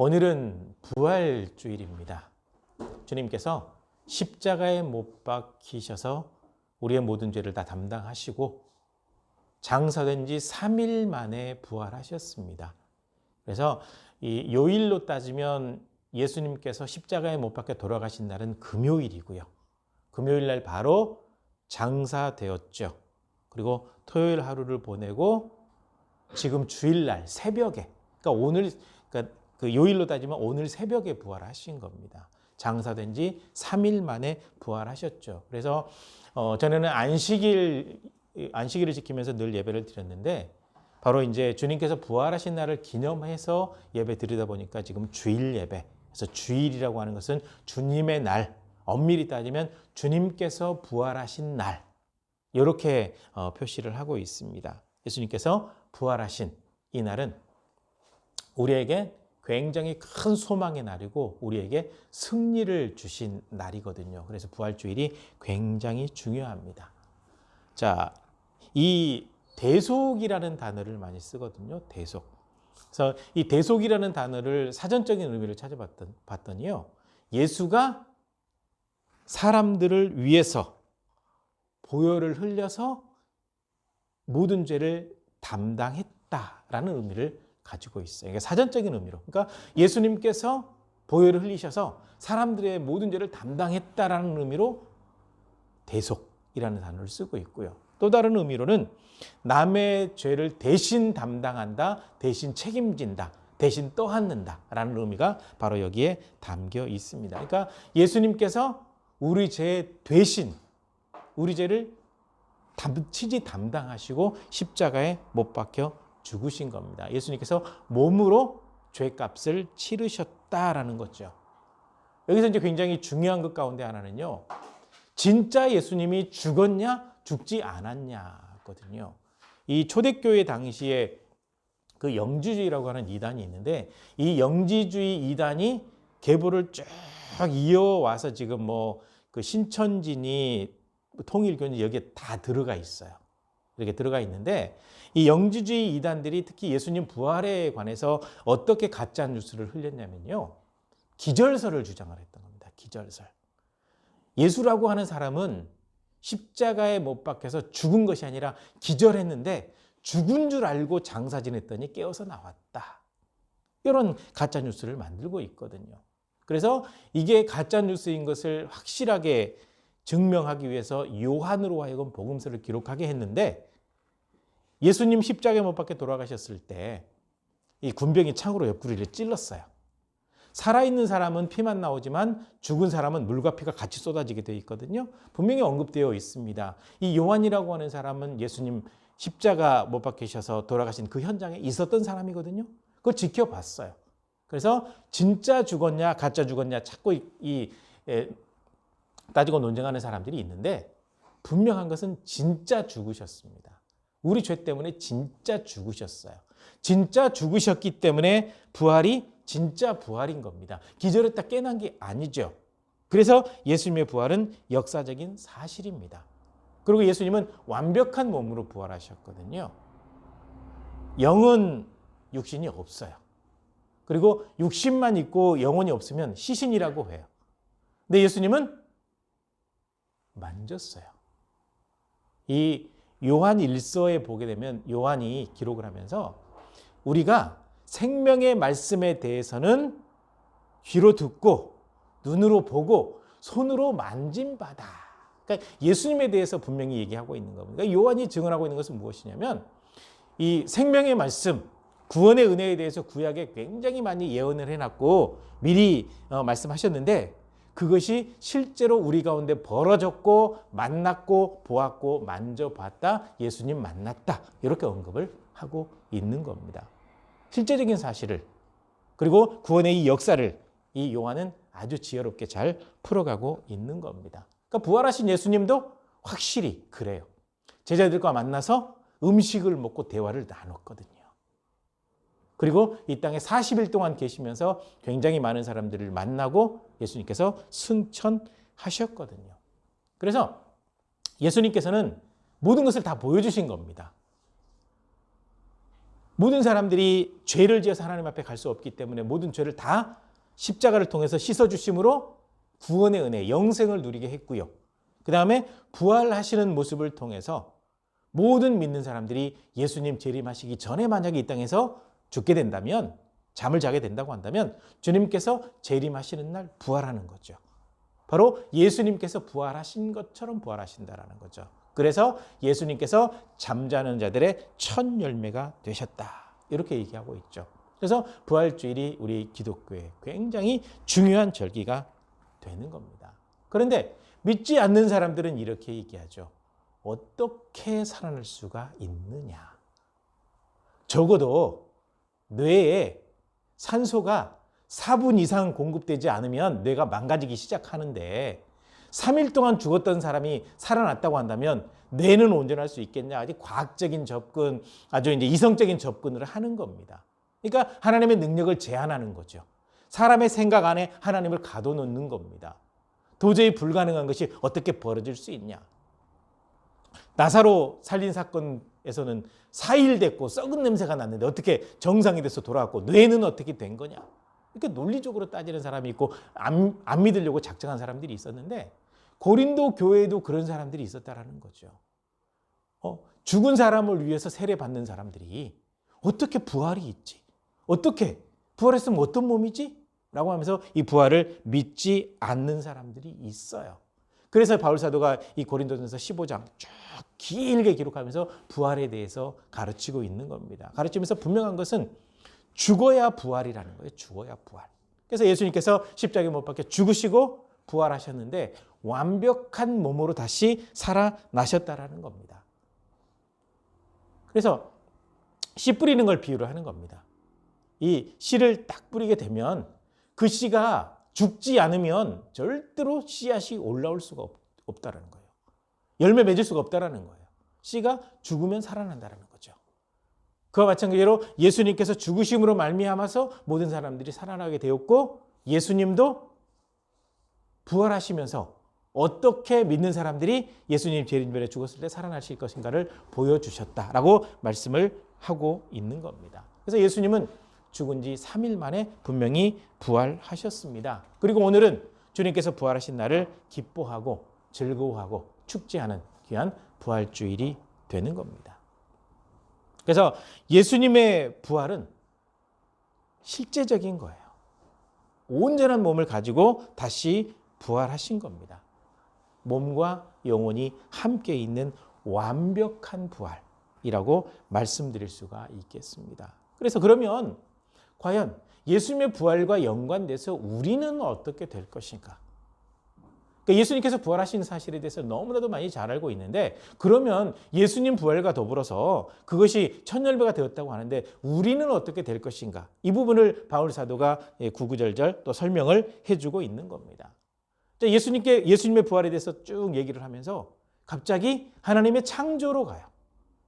오늘은 부활주일입니다. 주님께서 십자가에 못 박히셔서 우리의 모든 죄를 다 담당하시고 장사된 지 3일 만에 부활하셨습니다. 그래서 이 요일로 따지면 예수님께서 십자가에 못 박혀 돌아가신 날은 금요일이고요. 금요일 날 바로 장사되었죠. 그리고 토요일 하루를 보내고 지금 주일날 새벽에 그러니까 오늘 그 요일로 따지면 오늘 새벽에 부활하신 겁니다. 장사된 지 3일 만에 부활하셨죠. 그래서 어, 전에는 안식일 안식일을 지키면서 늘 예배를 드렸는데 바로 이제 주님께서 부활하신 날을 기념해서 예배 드리다 보니까 지금 주일 예배. 그래서 주일이라고 하는 것은 주님의 날, 엄밀히 따지면 주님께서 부활하신 날. 이렇게 어, 표시를 하고 있습니다. 예수님께서 부활하신 이 날은 우리에게 굉장히 큰 소망의 날이고 우리에게 승리를 주신 날이거든요. 그래서 부활주일이 굉장히 중요합니다. 자, 이 대속이라는 단어를 많이 쓰거든요. 대속. 그래서 이 대속이라는 단어를 사전적인 의미를 찾아봤더니요. 예수가 사람들을 위해서 보혈을 흘려서 모든 죄를 담당했다라는 의미를 가지고 있어요. 이게 사전적인 의미로. 그러니까 예수님께서 보혈을 흘리셔서 사람들의 모든 죄를 담당했다라는 의미로 대속이라는 단어를 쓰고 있고요. 또 다른 의미로는 남의 죄를 대신 담당한다, 대신 책임진다, 대신 떠안는다라는 의미가 바로 여기에 담겨 있습니다. 그러니까 예수님께서 우리 죄 대신 우리 죄를 치지 담당하시고 십자가에 못 박혀 죽으신 겁니다. 예수님께서 몸으로 죄값을 치르셨다라는 거죠. 여기서 이제 굉장히 중요한 것 가운데 하나는요. 진짜 예수님이 죽었냐, 죽지 않았냐거든요. 이 초대교회 당시에 그 영지주의라고 하는 이단이 있는데 이 영지주의 이단이 계보를 쭉 이어와서 지금 뭐 그 신천진이 통일교는 여기에 다 들어가 있어요. 이렇게 들어가 있는데 이 영지주의 이단들이 특히 예수님 부활에 관해서 어떻게 가짜 뉴스를 흘렸냐면요. 기절설을 주장을 했던 겁니다. 기절설. 예수라고 하는 사람은 십자가에 못 박혀서 죽은 것이 아니라 기절했는데 죽은 줄 알고 장사 지냈더니 깨어서 나왔다. 이런 가짜 뉴스를 만들고 있거든요. 그래서 이게 가짜 뉴스인 것을 확실하게 증명하기 위해서 요한으로 하여금 복음서를 기록하게 했는데 예수님 십자가에 못 박혀 돌아가셨을 때 이 군병이 창으로 옆구리를 찔렀어요. 살아있는 사람은 피만 나오지만 죽은 사람은 물과 피가 같이 쏟아지게 되어 있거든요. 분명히 언급되어 있습니다. 이 요한이라고 하는 사람은 예수님 십자가 못 박히셔서 돌아가신 그 현장에 있었던 사람이거든요. 그걸 지켜봤어요. 그래서 진짜 죽었냐 가짜 죽었냐 찾고 이, 이 에, 따지고 논쟁하는 사람들이 있는데 분명한 것은 진짜 죽으셨습니다. 우리 죄 때문에 진짜 죽으셨어요. 진짜 죽으셨기 때문에 부활이 진짜 부활인 겁니다. 기절했다 깨난 게 아니죠. 그래서 예수님의 부활은 역사적인 사실입니다. 그리고 예수님은 완벽한 몸으로 부활하셨거든요. 영은 육신이 없어요. 그리고 육신만 있고 영혼이 없으면 시신이라고 해요. 근데 예수님은 만졌어요. 이 요한 일서에 보게 되면 요한이 기록을 하면서 우리가 생명의 말씀에 대해서는 귀로 듣고 눈으로 보고 손으로 만짐받아. 그러니까 예수님에 대해서 분명히 얘기하고 있는 겁니다. 그러니까 요한이 증언하고 있는 것은 무엇이냐면 이 생명의 말씀, 구원의 은혜에 대해서 구약에 굉장히 많이 예언을 해놨고 미리 어, 말씀하셨는데 그것이 실제로 우리 가운데 벌어졌고 만났고 보았고 만져봤다 예수님 만났다 이렇게 언급을 하고 있는 겁니다. 실제적인 사실을 그리고 구원의 이 역사를 이 요한은 아주 지혜롭게 잘 풀어가고 있는 겁니다. 그러니까 부활하신 예수님도 확실히 그래요. 제자들과 만나서 음식을 먹고 대화를 나눴거든요. 그리고 이 땅에 40일 동안 계시면서 굉장히 많은 사람들을 만나고 예수님께서 승천하셨거든요. 그래서 예수님께서는 모든 것을 다 보여주신 겁니다. 모든 사람들이 죄를 지어서 하나님 앞에 갈 수 없기 때문에 모든 죄를 다 십자가를 통해서 씻어 주심으로 구원의 은혜, 영생을 누리게 했고요. 그 다음에 부활하시는 모습을 통해서 모든 믿는 사람들이 예수님 재림하시기 전에 만약에 이 땅에서 죽게 된다면 잠을 자게 된다고 한다면 주님께서 재림하시는 날 부활하는 거죠. 바로 예수님께서 부활하신 것처럼 부활하신다라는 거죠. 그래서 예수님께서 잠자는 자들의 첫 열매가 되셨다. 이렇게 얘기하고 있죠. 그래서 부활주일이 우리 기독교에 굉장히 중요한 절기가 되는 겁니다. 그런데 믿지 않는 사람들은 이렇게 얘기하죠. 어떻게 살아날 수가 있느냐? 적어도 뇌에 산소가 4분 이상 공급되지 않으면 뇌가 망가지기 시작하는데 3일 동안 죽었던 사람이 살아났다고 한다면 뇌는 온전할 수 있겠냐? 아주 과학적인 접근, 아주 이제 이성적인 접근을 하는 겁니다. 그러니까 하나님의 능력을 제한하는 거죠. 사람의 생각 안에 하나님을 가둬놓는 겁니다. 도저히 불가능한 것이 어떻게 벌어질 수 있냐? 나사로 살린 사건 에서는 4일 됐고 썩은 냄새가 났는데 어떻게 정상이 돼서 돌아왔고 뇌는 어떻게 된 거냐? 이렇게 논리적으로 따지는 사람이 있고 안, 안 믿으려고 작정한 사람들이 있었는데 고린도 교회에도 그런 사람들이 있었다라는 거죠. 어, 죽은 사람을 위해서 세례 받는 사람들이 어떻게 부활이 있지? 어떻게 부활했으면 어떤 몸이지? 라고 하면서 이 부활을 믿지 않는 사람들이 있어요. 그래서 바울 사도가 이 고린도전서 15장 쭉 길게 기록하면서 부활에 대해서 가르치고 있는 겁니다. 가르치면서 분명한 것은 죽어야 부활이라는 거예요. 죽어야 부활. 그래서 예수님께서 십자가에 못 박혀 죽으시고 부활하셨는데 완벽한 몸으로 다시 살아나셨다라는 겁니다. 그래서 씨 뿌리는 걸 비유로 하는 겁니다. 이 씨를 딱 뿌리게 되면 그 씨가 죽지 않으면 절대로 씨앗이 올라올 수가 없, 다라는 거예요. 열매 맺을 수가 없다라는 거예요. 씨가 죽으면 살아난다라는 거죠. 그와 마찬가지로 예수님께서 죽으심으로 말미암아서 모든 사람들이 살아나게 되었고 예수님도 부활하시면서 어떻게 믿는 사람들이 예수님 재림절에 죽었을 때 살아나실 것인가를 보여주셨다라고 말씀을 하고 있는 겁니다. 그래서 예수님은 죽은 지 3일 만에 분명히 부활하셨습니다. 그리고 오늘은 주님께서 부활하신 날을 기뻐하고 즐거워하고 축제하는 귀한 부활주일이 되는 겁니다. 그래서 예수님의 부활은 실제적인 거예요. 온전한 몸을 가지고 다시 부활하신 겁니다. 몸과 영혼이 함께 있는 완벽한 부활이라고 말씀드릴 수가 있겠습니다. 그래서 그러면 과연 예수님의 부활과 연관돼서 우리는 어떻게 될 것인가? 그러니까 예수님께서 부활하신 사실에 대해서 너무나도 많이 잘 알고 있는데 그러면 예수님 부활과 더불어서 그것이 천열배가 되었다고 하는데 우리는 어떻게 될 것인가? 이 부분을 바울 사도가 예, 구구절절 또 설명을 해주고 있는 겁니다. 예수님께 예수님의 부활에 대해서 쭉 얘기를 하면서 갑자기 하나님의 창조로 가요.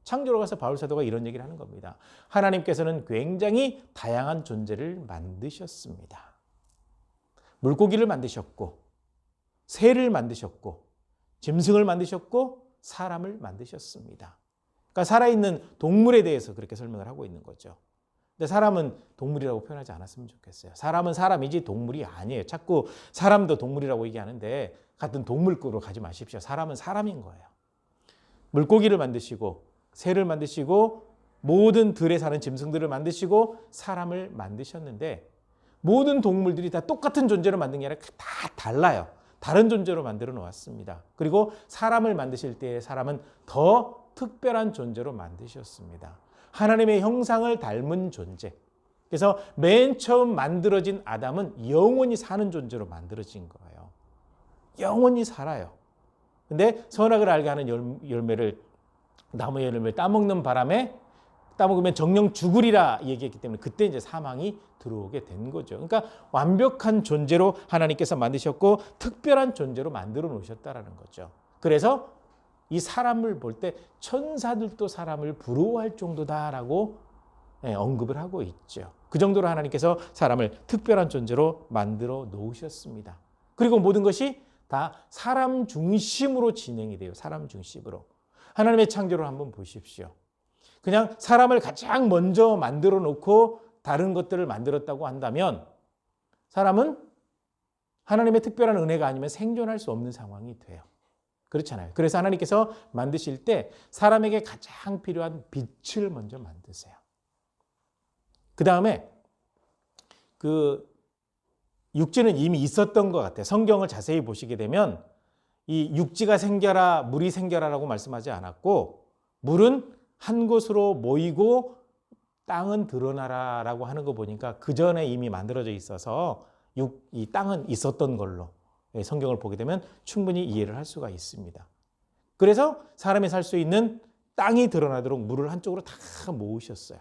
창조로 가서 바울 사도가 이런 얘기를 하는 겁니다. 하나님께서는 굉장히 다양한 존재를 만드셨습니다. 물고기를 만드셨고, 새를 만드셨고, 짐승을 만드셨고, 사람을 만드셨습니다. 그러니까 살아있는 동물에 대해서 그렇게 설명을 하고 있는 거죠. 근데 사람은 동물이라고 표현하지 않았으면 좋겠어요. 사람은 사람이지 동물이 아니에요. 자꾸 사람도 동물이라고 얘기하는데 같은 동물급으로 가지 마십시오. 사람은 사람인 거예요. 물고기를 만드시고 새를 만드시고 모든 들에 사는 짐승들을 만드시고 사람을 만드셨는데 모든 동물들이 다 똑같은 존재로 만든 게 아니라 다 달라요. 다른 존재로 만들어 놓았습니다. 그리고 사람을 만드실 때 사람은 더 특별한 존재로 만드셨습니다. 하나님의 형상을 닮은 존재. 그래서 맨 처음 만들어진 아담은 영원히 사는 존재로 만들어진 거예요. 영원히 살아요. 근데 선악을 알게 하는 열매를 나무의 열매를 따먹는 바람에 따먹으면 정령 죽으리라 얘기했기 때문에 그때 이제 사망이 들어오게 된 거죠. 그러니까 완벽한 존재로 하나님께서 만드셨고 특별한 존재로 만들어 놓으셨다라는 거죠. 그래서 이 사람을 볼 때 천사들도 사람을 부러워할 정도다라고 예, 언급을 하고 있죠. 그 정도로 하나님께서 사람을 특별한 존재로 만들어 놓으셨습니다. 그리고 모든 것이 다 사람 중심으로 진행이 돼요. 사람 중심으로. 하나님의 창조를 한번 보십시오. 그냥 사람을 가장 먼저 만들어 놓고 다른 것들을 만들었다고 한다면 사람은 하나님의 특별한 은혜가 아니면 생존할 수 없는 상황이 돼요. 그렇잖아요. 그래서 하나님께서 만드실 때 사람에게 가장 필요한 빛을 먼저 만드세요. 그 다음에 그 육지는 이미 있었던 것 같아요. 성경을 자세히 보시게 되면 이 육지가 생겨라, 물이 생겨라라고 말씀하지 않았고 물은 한 곳으로 모이고 땅은 드러나라라고 하는 거 보니까 그 전에 이미 만들어져 있어서 육, 이 땅은 있었던 걸로 예, 성경을 보게 되면 충분히 이해를 할 수가 있습니다. 그래서 사람이 살 수 있는 땅이 드러나도록 물을 한쪽으로 다 모으셨어요.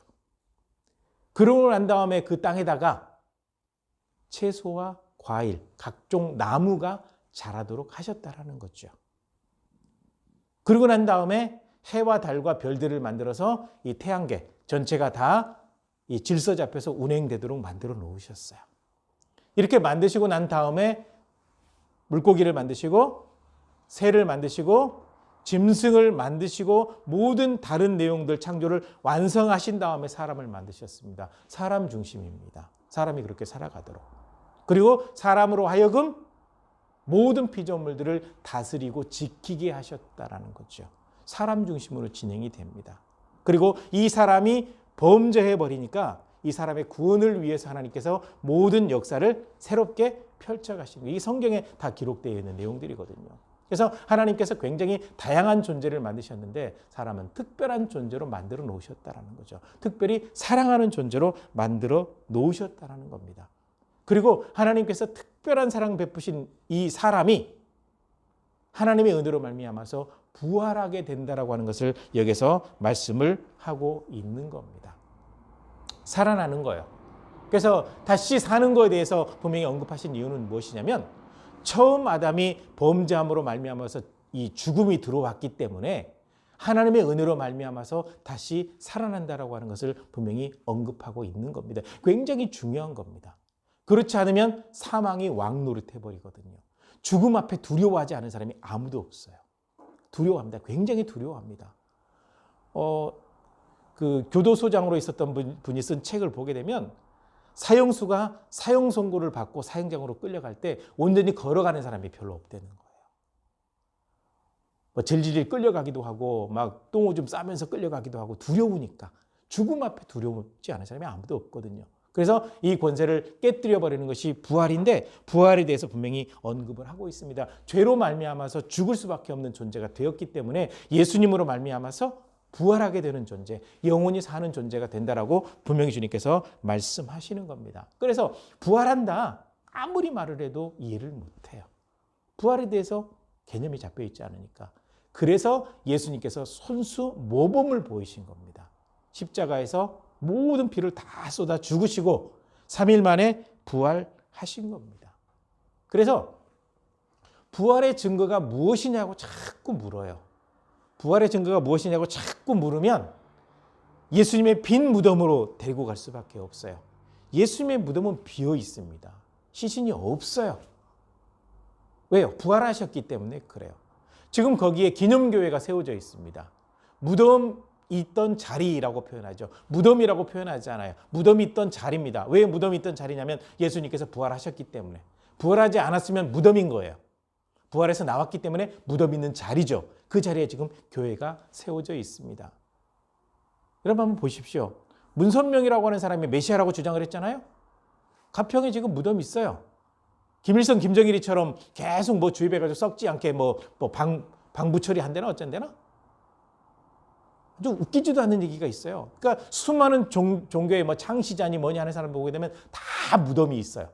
그러고 난 다음에 그 땅에다가 채소와 과일, 각종 나무가 자라도록 하셨다라는 거죠. 그러고 난 다음에 해와 달과 별들을 만들어서 이 태양계 전체가 다 이 질서 잡혀서 운행되도록 만들어 놓으셨어요. 이렇게 만드시고 난 다음에 물고기를 만드시고 새를 만드시고 짐승을 만드시고 모든 다른 내용들 창조를 완성하신 다음에 사람을 만드셨습니다. 사람 중심입니다. 사람이 그렇게 살아가도록. 그리고 사람으로 하여금 모든 피조물들을 다스리고 지키게 하셨다라는 거죠. 사람 중심으로 진행이 됩니다. 그리고 이 사람이 범죄해 버리니까 이 사람의 구원을 위해서 하나님께서 모든 역사를 새롭게 펼쳐 가신 거예요. 이 성경에 다 기록되어 있는 내용들이거든요. 그래서 하나님께서 굉장히 다양한 존재를 만드셨는데 사람은 특별한 존재로 만들어 놓으셨다라는 거죠. 특별히 사랑하는 존재로 만들어 놓으셨다라는 겁니다. 그리고 하나님께서 특별한 사랑 베푸신 이 사람이 하나님의 은혜로 말미암아서 부활하게 된다라고 하는 것을 여기서 말씀을 하고 있는 겁니다. 살아나는 거예요. 그래서 다시 사는 거에 대해서 분명히 언급하신 이유는 무엇이냐면 처음 아담이 범죄함으로 말미암아서 이 죽음이 들어왔기 때문에 하나님의 은혜로 말미암아서 다시 살아난다라고 하는 것을 분명히 언급하고 있는 겁니다. 굉장히 중요한 겁니다. 그렇지 않으면 사망이 왕노릇해 버리거든요. 죽음 앞에 두려워하지 않은 사람이 아무도 없어요. 두려워합니다. 굉장히 두려워합니다. 어, 그 교도소장으로 있었던 분, 분이 쓴 책을 보게 되면 사형수가 사형 선고를 받고 사형장으로 끌려갈 때 온전히 걸어가는 사람이 별로 없다는 거예요. 뭐 질질질 끌려가기도 하고 막 똥오줌 싸면서 끌려가기도 하고 두려우니까 죽음 앞에 두려우지 않은 사람이 아무도 없거든요. 그래서 이 권세를 깨뜨려 버리는 것이 부활인데 부활에 대해서 분명히 언급을 하고 있습니다. 죄로 말미암아서 죽을 수밖에 없는 존재가 되었기 때문에 예수님으로 말미암아서 부활하게 되는 존재, 영원히 사는 존재가 된다라고 분명히 주님께서 말씀하시는 겁니다. 그래서 부활한다 아무리 말을 해도 이해를 못 해요. 부활에 대해서 개념이 잡혀 있지 않으니까. 그래서 예수님께서 손수 모범을 보이신 겁니다. 십자가에서 모든 피를 다 쏟아 죽으시고 3일 만에 부활하신 겁니다. 그래서 부활의 증거가 무엇이냐고 자꾸 물어요. 부활의 증거가 무엇이냐고 자꾸 물으면 예수님의 빈 무덤으로 데리고 갈 수밖에 없어요. 예수님의 무덤은 비어 있습니다. 시신이 없어요. 왜요? 부활하셨기 때문에 그래요. 지금 거기에 기념교회가 세워져 있습니다. 무덤 있던 자리라고 표현하죠. 무덤이라고 표현하지 않아요. 무덤이 있던 자리입니다. 왜 무덤이 있던 자리냐면 예수님께서 부활하셨기 때문에. 부활하지 않았으면 무덤인 거예요. 부활해서 나왔기 때문에 무덤 있는 자리죠. 그 자리에 지금 교회가 세워져 있습니다. 여러분 한번 보십시오. 문선명이라고 하는 사람이 메시아라고 주장을 했잖아요. 가평에 지금 무덤 있어요. 김일성, 김정일이처럼 계속 뭐 주입해가지고 썩지 않게 뭐, 뭐 방, 방부 처리한대나 어쩐대나? 좀 웃기지도 않는 얘기가 있어요. 그러니까 수많은 종, 종교의 뭐 창시자니 뭐니 하는 사람 보게 되면 다 무덤이 있어요.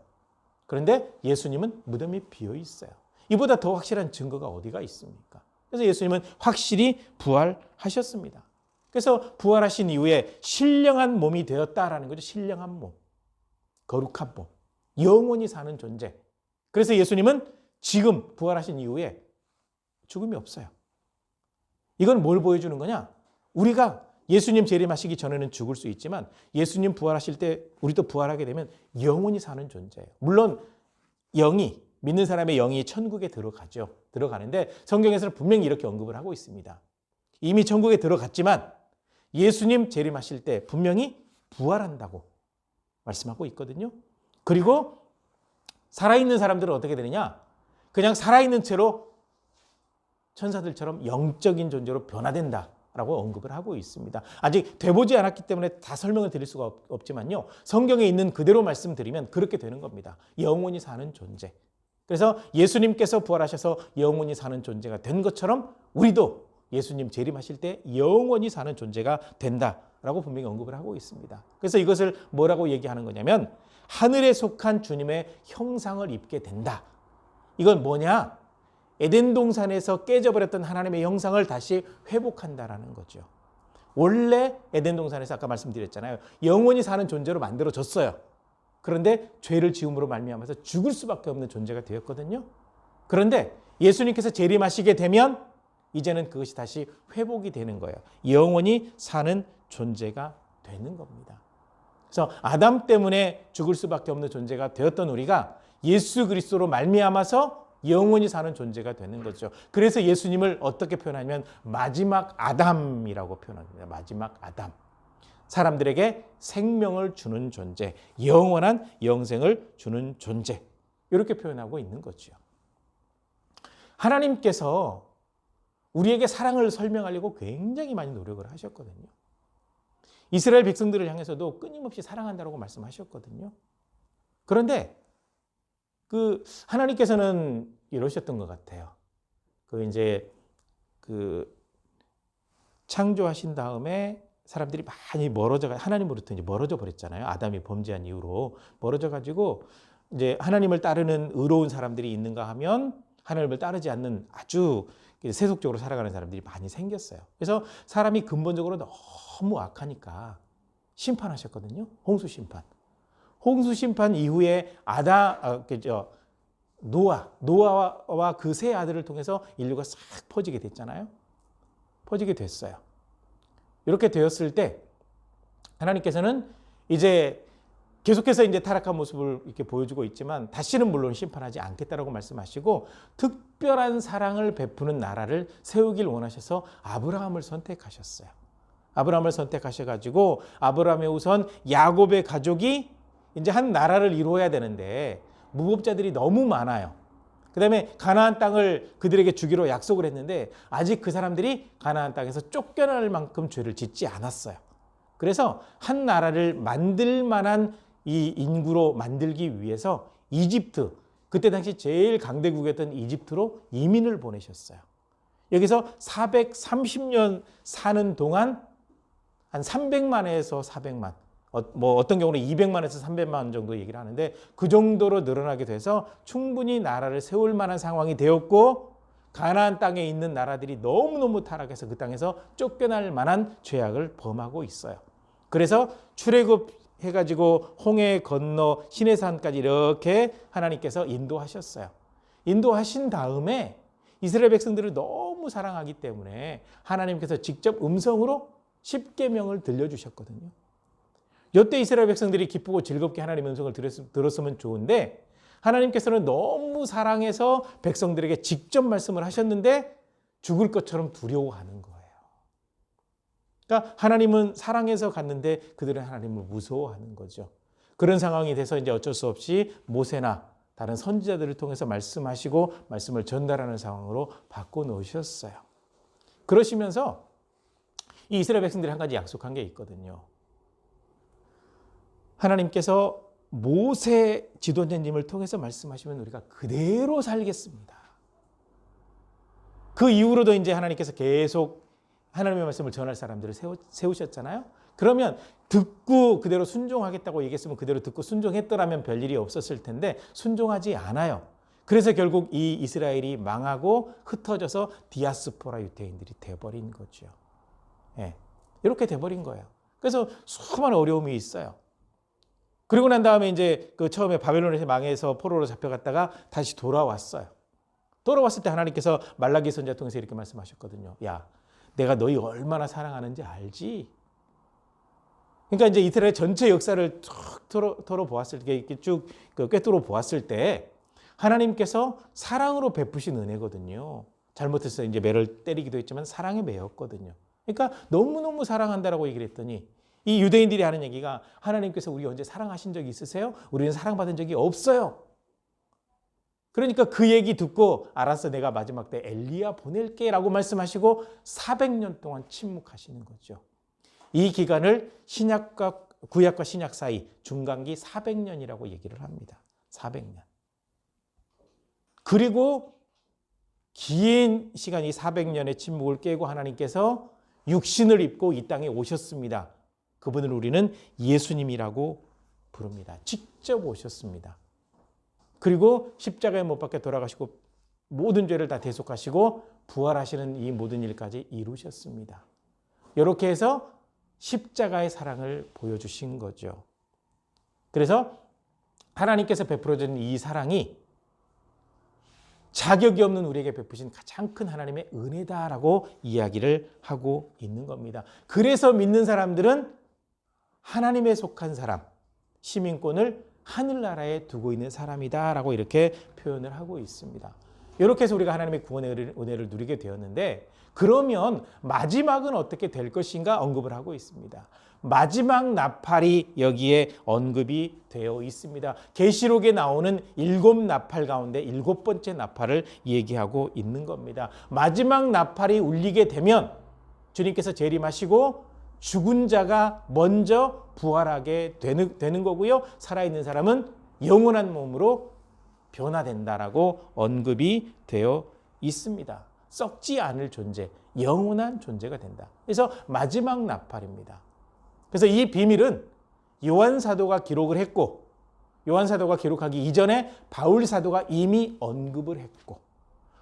그런데 예수님은 무덤이 비어 있어요. 이보다 더 확실한 증거가 어디가 있습니까? 그래서 예수님은 확실히 부활하셨습니다. 그래서 부활하신 이후에 신령한 몸이 되었다라는 거죠. 신령한 몸. 거룩한 몸. 영원히 사는 존재. 그래서 예수님은 지금 부활하신 이후에 죽음이 없어요. 이건 뭘 보여주는 거냐? 우리가 예수님 재림하시기 전에는 죽을 수 있지만 예수님 부활하실 때 우리도 부활하게 되면 영원히 사는 존재예요. 물론 영이 믿는 사람의 영이 천국에 들어가죠. 들어가는데 성경에서는 분명히 이렇게 언급을 하고 있습니다. 이미 천국에 들어갔지만 예수님 재림하실 때 분명히 부활한다고 말씀하고 있거든요. 그리고 살아있는 사람들은 어떻게 되느냐? 그냥 살아있는 채로 천사들처럼 영적인 존재로 변화된다 라고 언급을 하고 있습니다. 아직 돼보지 않았기 때문에 다 설명을 드릴 수가 없, 없지만요. 성경에 있는 그대로 말씀드리면 그렇게 되는 겁니다. 영원히 사는 존재. 그래서 예수님께서 부활하셔서 영원히 사는 존재가 된 것처럼 우리도 예수님 재림하실 때 영원히 사는 존재가 된다라고 분명히 언급을 하고 있습니다. 그래서 이것을 뭐라고 얘기하는 거냐면 하늘에 속한 주님의 형상을 입게 된다. 이건 뭐냐? 에덴 동산에서 깨져버렸던 하나님의 형상을 다시 회복한다라는 거죠. 원래 에덴 동산에서 아까 말씀드렸잖아요. 영원히 사는 존재로 만들어졌어요. 그런데 죄를 지음으로 말미암아서 죽을 수밖에 없는 존재가 되었거든요. 그런데 예수님께서 재림하시게 되면 이제는 그것이 다시 회복이 되는 거예요. 영원히 사는 존재가 되는 겁니다. 그래서 아담 때문에 죽을 수밖에 없는 존재가 되었던 우리가 예수 그리스도로 말미암아서 영원히 사는 존재가 되는 거죠. 그래서 예수님을 어떻게 표현하냐면 마지막 아담이라고 표현합니다. 마지막 아담. 사람들에게 생명을 주는 존재, 영원한 영생을 주는 존재. 이렇게 표현하고 있는 거죠. 하나님께서 우리에게 사랑을 설명하려고 굉장히 많이 노력을 하셨거든요. 이스라엘 백성들을 향해서도 끊임없이 사랑한다고 말씀하셨거든요. 그런데 그 하나님께서는 이러셨던 것 같아요. 그 이제 그 창조하신 다음에 사람들이 많이 멀어져 가 하나님으로부터 이제 멀어져 버렸잖아요. 아담이 범죄한 이후로 멀어져 가지고 이제 하나님을 따르는 의로운 사람들이 있는가 하면 하나님을 따르지 않는 아주 세속적으로 살아가는 사람들이 많이 생겼어요. 그래서 사람이 근본적으로 너무 악하니까 심판하셨거든요. 홍수 심판. 홍수 심판 이후에 아다 어, 그죠 노아 노아와 그 세 아들을 통해서 인류가 싹 퍼지게 됐잖아요. 퍼지게 됐어요. 이렇게 되었을 때 하나님께서는 이제 계속해서 이제 타락한 모습을 이렇게 보여주고 있지만 다시는 물론 심판하지 않겠다라고 말씀하시고 특별한 사랑을 베푸는 나라를 세우길 원하셔서 아브라함을 선택하셨어요. 아브라함을 선택하셔 가지고 아브라함의 우선 야곱의 가족이 이제 한 나라를 이루어야 되는데 무법자들이 너무 많아요. 그 다음에 가나안 땅을 그들에게 주기로 약속을 했는데 아직 그 사람들이 가나안 땅에서 쫓겨날 만큼 죄를 짓지 않았어요. 그래서 한 나라를 만들 만한 이 인구로 만들기 위해서 이집트, 그때 당시 제일 강대국이었던 이집트로 이민을 보내셨어요. 여기서 430년 사는 동안 한 300만에서 400만, 어, 뭐 어떤 경우는 200만에서 300만 정도 얘기를 하는데 그 정도로 늘어나게 돼서 충분히 나라를 세울 만한 상황이 되었고 가나안 땅에 있는 나라들이 너무너무 타락해서 그 땅에서 쫓겨날 만한 죄악을 범하고 있어요. 그래서 출애굽 해가지고 홍해 건너 시내산까지 이렇게 하나님께서 인도하셨어요. 인도하신 다음에 이스라엘 백성들을 너무 사랑하기 때문에 하나님께서 직접 음성으로 십계명을 들려주셨거든요. 여태 이스라엘 백성들이 기쁘고 즐겁게 하나님의 음성을 들었으면 좋은데 하나님께서는 너무 사랑해서 백성들에게 직접 말씀을 하셨는데 죽을 것처럼 두려워하는 거예요. 그러니까 하나님은 사랑해서 갔는데 그들은 하나님을 무서워하는 거죠. 그런 상황이 돼서 이제 어쩔 수 없이 모세나 다른 선지자들을 통해서 말씀하시고 말씀을 전달하는 상황으로 바꿔 놓으셨어요. 그러시면서 이 이스라엘 백성들이 한 가지 약속한 게 있거든요. 하나님께서 모세 지도자님을 통해서 말씀하시면 우리가 그대로 살겠습니다. 그 이후로도 이제 하나님께서 계속 하나님의 말씀을 전할 사람들을 세우, 셨잖아요 그러면 듣고 그대로 순종하겠다고 얘기했으면 그대로 듣고 순종했더라면 별일이 없었을 텐데 순종하지 않아요. 그래서 결국 이 이스라엘이 망하고 흩어져서 디아스포라 유태인들이 돼버린 거죠. 예, 이렇게 돼버린 거예요. 그래서 수많은 어려움이 있어요. 그리고 난 다음에 이제 그 처음에 바벨론에서 망해서 포로로 잡혀갔다가 다시 돌아왔어요. 돌아왔을 때 하나님께서 말라기 선자 통해서 이렇게 말씀하셨거든요. 야, 내가 너희 얼마나 사랑하는지 알지? 그러니까 이제 이스라엘 전체 역사를 쭉 털어, 털어 보았을 때, 이렇게 쭉그 꿰뚫어 보았을 때, 하나님께서 사랑으로 베푸신 은혜거든요. 잘못해서 이제 매를 때리기도 했지만 사랑에 매였거든요. 그러니까 너무너무 사랑한다라고 얘기를 했더니 이 유대인들이 하는 얘기가 하나님께서 우리 언제 사랑하신 적이 있으세요? 우리는 사랑받은 적이 없어요. 그러니까 그 얘기 듣고 알았어 내가 마지막 때 엘리야 보낼게 라고 말씀하시고 400년 동안 침묵하시는 거죠. 이 기간을 신약과 구약과 신약 사이 중간기 400년이라고 얘기를 합니다. 400년. 그리고 긴 시간 이 400년의 침묵을 깨고 하나님께서 육신을 입고 이 땅에 오셨습니다. 그분을 우리는 예수님이라고 부릅니다. 직접 오셨습니다. 그리고 십자가에 못 박혀 돌아가시고 모든 죄를 다 대속하시고 부활하시는 이 모든 일까지 이루셨습니다. 이렇게 해서 십자가의 사랑을 보여주신 거죠. 그래서 하나님께서 베풀어준 이 사랑이 자격이 없는 우리에게 베푸신 가장 큰 하나님의 은혜다라고 이야기를 하고 있는 겁니다. 그래서 믿는 사람들은 하나님에 속한 사람, 시민권을 하늘나라에 두고 있는 사람이다 라고 이렇게 표현을 하고 있습니다. 이렇게 해서 우리가 하나님의 구원의 은혜를 누리게 되었는데 그러면 마지막은 어떻게 될 것인가 언급을 하고 있습니다. 마지막 나팔이 여기에 언급이 되어 있습니다. 계시록에 나오는 일곱 나팔 가운데 일곱 번째 나팔을 얘기하고 있는 겁니다. 마지막 나팔이 울리게 되면 주님께서 재림하시고 죽은 자가 먼저 부활하게 되는, 되는 거고요. 살아있는 사람은 영원한 몸으로 변화된다라고 언급이 되어 있습니다. 썩지 않을 존재, 영원한 존재가 된다. 그래서 마지막 나팔입니다. 그래서 이 비밀은 요한 사도가 기록을 했고 요한 사도가 기록하기 이전에 바울 사도가 이미 언급을 했고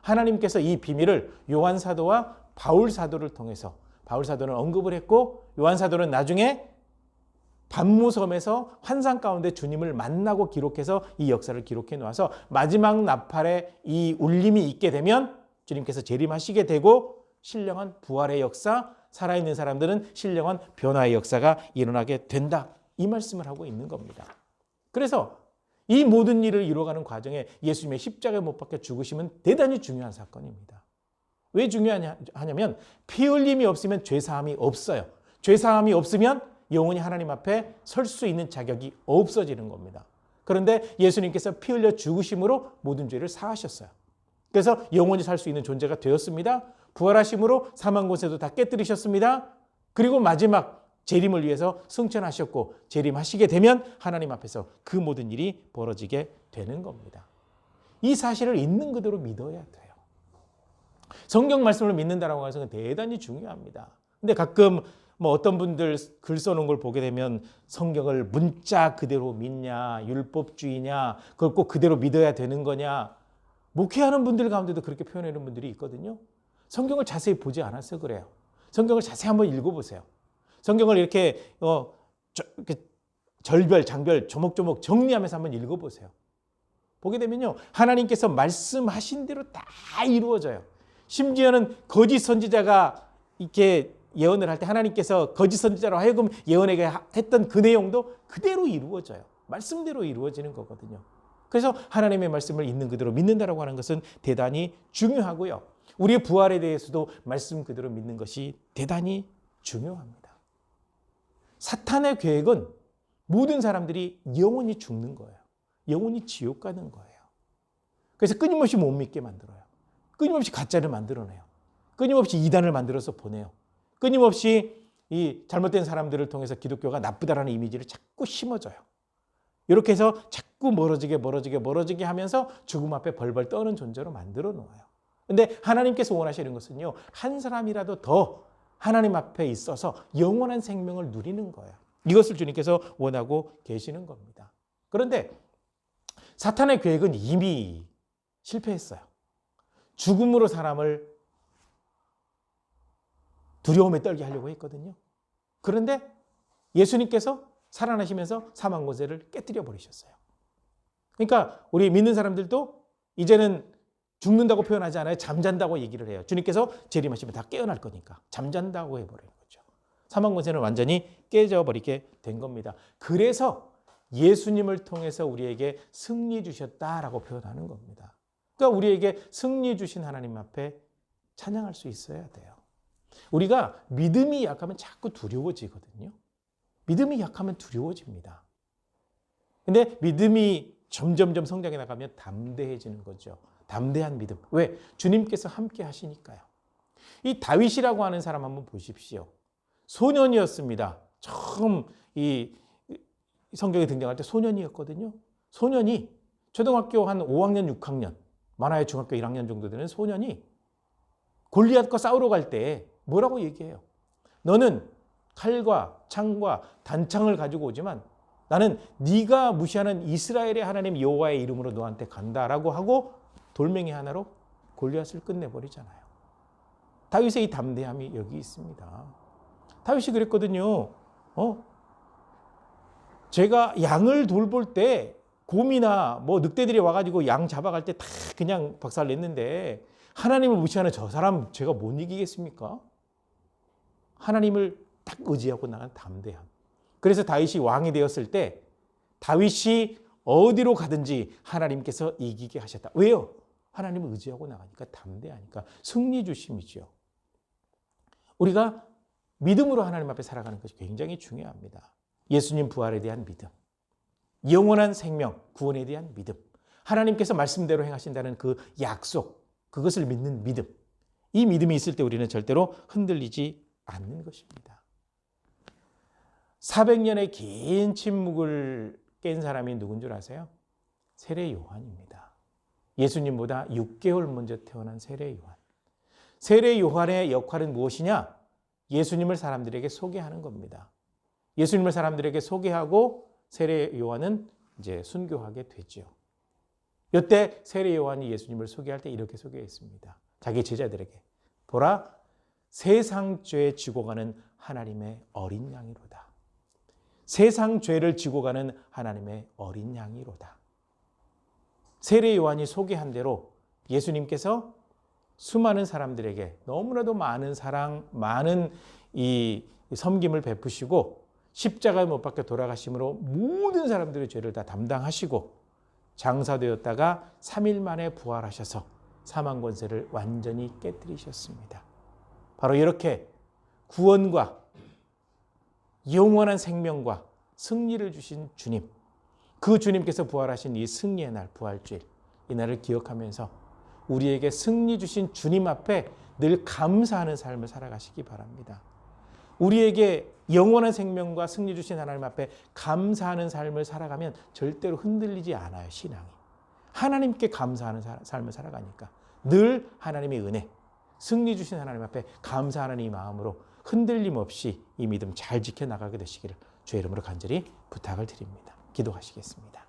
하나님께서 이 비밀을 요한 사도와 바울 사도를 통해서 바울 사도는 언급을 했고 요한 사도는 나중에 반무섬에서 환상 가운데 주님을 만나고 기록해서 이 역사를 기록해 놓아서 마지막 나팔에 이 울림이 있게 되면 주님께서 재림하시게 되고 신령한 부활의 역사, 살아있는 사람들은 신령한 변화의 역사가 일어나게 된다. 이 말씀을 하고 있는 겁니다. 그래서 이 모든 일을 이루어가는 과정에 예수님의 십자가에 못 박혀 죽으심은 대단히 중요한 사건입니다. 왜 중요하냐면 피 흘림이 없으면 죄 사함이 없어요. 죄 사함이 없으면 영원히 하나님 앞에 설 수 있는 자격이 없어지는 겁니다. 그런데 예수님께서 피 흘려 죽으심으로 모든 죄를 사하셨어요. 그래서 영원히 살 수 있는 존재가 되었습니다. 부활하심으로 사망 곳에도 다 깨뜨리셨습니다. 그리고 마지막 재림을 위해서 승천하셨고 재림하시게 되면 하나님 앞에서 그 모든 일이 벌어지게 되는 겁니다. 이 사실을 있는 그대로 믿어야 돼요. 성경 말씀을 믿는다라고 해서 대단히 중요합니다. 근데 가끔 뭐 어떤 분들 글 써놓은 걸 보게 되면 성경을 문자 그대로 믿냐, 율법주의냐, 그걸 꼭 그대로 믿어야 되는 거냐. 목회하는 분들 가운데도 그렇게 표현하는 분들이 있거든요. 성경을 자세히 보지 않아서 그래요. 성경을 자세히 한번 읽어보세요. 성경을 이렇게, 어, 저, 이렇게 절별, 장별, 조목조목 정리하면서 한번 읽어보세요. 보게 되면요. 하나님께서 말씀하신 대로 다 이루어져요. 심지어는 거짓 선지자가 이렇게 예언을 할 때 하나님께서 거짓 선지자로 하여금 예언에게 했던 그 내용도 그대로 이루어져요. 말씀대로 이루어지는 거거든요. 그래서 하나님의 말씀을 있는 그대로 믿는다라고 하는 것은 대단히 중요하고요. 우리의 부활에 대해서도 말씀 그대로 믿는 것이 대단히 중요합니다. 사탄의 계획은 모든 사람들이 영원히 죽는 거예요. 영원히 지옥 가는 거예요. 그래서 끊임없이 못 믿게 만들어요. 끊임없이 가짜를 만들어내요. 끊임없이 이단을 만들어서 보내요. 끊임없이 이 잘못된 사람들을 통해서 기독교가 나쁘다라는 이미지를 자꾸 심어줘요. 이렇게 해서 자꾸 멀어지게 멀어지게 멀어지게 하면서 죽음 앞에 벌벌 떠는 존재로 만들어 놓아요. 근데 하나님께서 원하시는 것은요. 한 사람이라도 더 하나님 앞에 있어서 영원한 생명을 누리는 거예요. 이것을 주님께서 원하고 계시는 겁니다. 그런데 사탄의 계획은 이미 실패했어요. 죽음으로 사람을 두려움에 떨게 하려고 했거든요. 그런데 예수님께서 살아나시면서 사망 권세를 깨뜨려 버리셨어요. 그러니까 우리 믿는 사람들도 이제는 죽는다고 표현하지 않아요. 잠잔다고 얘기를 해요. 주님께서 재림하시면 다 깨어날 거니까 잠잔다고 해버리는 거죠. 사망 권세는 완전히 깨져 버리게 된 겁니다. 그래서 예수님을 통해서 우리에게 승리 주셨다라고 표현하는 겁니다. 그러니까 우리에게 승리 주신 하나님 앞에 찬양할 수 있어야 돼요. 우리가 믿음이 약하면 자꾸 두려워지거든요. 믿음이 약하면 두려워집니다. 근데 믿음이 점점점 성장해 나가면 담대해지는 거죠. 담대한 믿음. 왜? 주님께서 함께 하시니까요. 이 다윗이라고 하는 사람 한번 보십시오. 소년이었습니다. 처음 이 성경에 등장할 때 소년이었거든요. 소년이 초등학교 한 5학년, 6학년, 많아야 중학교 1학년 정도 되는 소년이 골리앗과 싸우러 갈 때 뭐라고 얘기해요? 너는 칼과 창과 단창을 가지고 오지만 나는 네가 무시하는 이스라엘의 하나님 여호와의 이름으로 너한테 간다라고 하고 돌멩이 하나로 골리앗을 끝내버리잖아요. 다윗의 이 담대함이 여기 있습니다. 다윗이 그랬거든요. 어? 제가 양을 돌볼 때 곰이나 뭐 늑대들이 와가지고 양 잡아갈 때 다 그냥 박살 냈는데 하나님을 무시하는 저 사람 제가 못 이기겠습니까? 하나님을 딱 의지하고 나간 담대함. 그래서 다윗이 왕이 되었을 때 다윗이 어디로 가든지 하나님께서 이기게 하셨다. 왜요? 하나님을 의지하고 나가니까 담대하니까 승리 주심이죠. 우리가 믿음으로 하나님 앞에 살아가는 것이 굉장히 중요합니다. 예수님 부활에 대한 믿음, 영원한 생명, 구원에 대한 믿음, 하나님께서 말씀대로 행하신다는 그 약속, 그것을 믿는 믿음. 이 믿음이 있을 때 우리는 절대로 흔들리지 않는 것입니다. 400년의 긴 침묵을 깬 사람이 누군 줄 아세요? 세례 요한입니다. 예수님보다 6개월 먼저 태어난 세례 요한. 세례 요한의 역할은 무엇이냐? 예수님을 사람들에게 소개하는 겁니다. 예수님을 사람들에게 소개하고 세례 요한은 이제 순교하게 되죠. 이때 세례 요한이 예수님을 소개할 때 이렇게 소개했습니다. 자기 제자들에게 보라 세상 죄 지고 가는 하나님의 어린 양이로다. 세상 죄를 지고 가는 하나님의 어린 양이로다. 세례 요한이 소개한 대로 예수님께서 수많은 사람들에게 너무나도 많은 사랑, 많은 이 섬김을 베푸시고 십자가에 못 박혀 돌아가심으로 모든 사람들의 죄를 다 담당하시고 장사되었다가 3일 만에 부활하셔서 사망 권세를 완전히 깨뜨리셨습니다. 바로 이렇게 구원과 영원한 생명과 승리를 주신 주님, 그 주님께서 부활하신 이 승리의 날, 부활주일, 이 날을 기억하면서 우리에게 승리 주신 주님 앞에 늘 감사하는 삶을 살아가시기 바랍니다. 우리에게 영원한 생명과 승리 주신 하나님 앞에 감사하는 삶을 살아가면 절대로 흔들리지 않아요, 신앙이. 하나님께 감사하는 삶을 살아가니까 늘 하나님의 은혜, 승리 주신 하나님 앞에 감사하는 이 마음으로 흔들림 없이 이 믿음 잘 지켜나가게 되시기를 주의 이름으로 간절히 부탁을 드립니다. 기도하시겠습니다.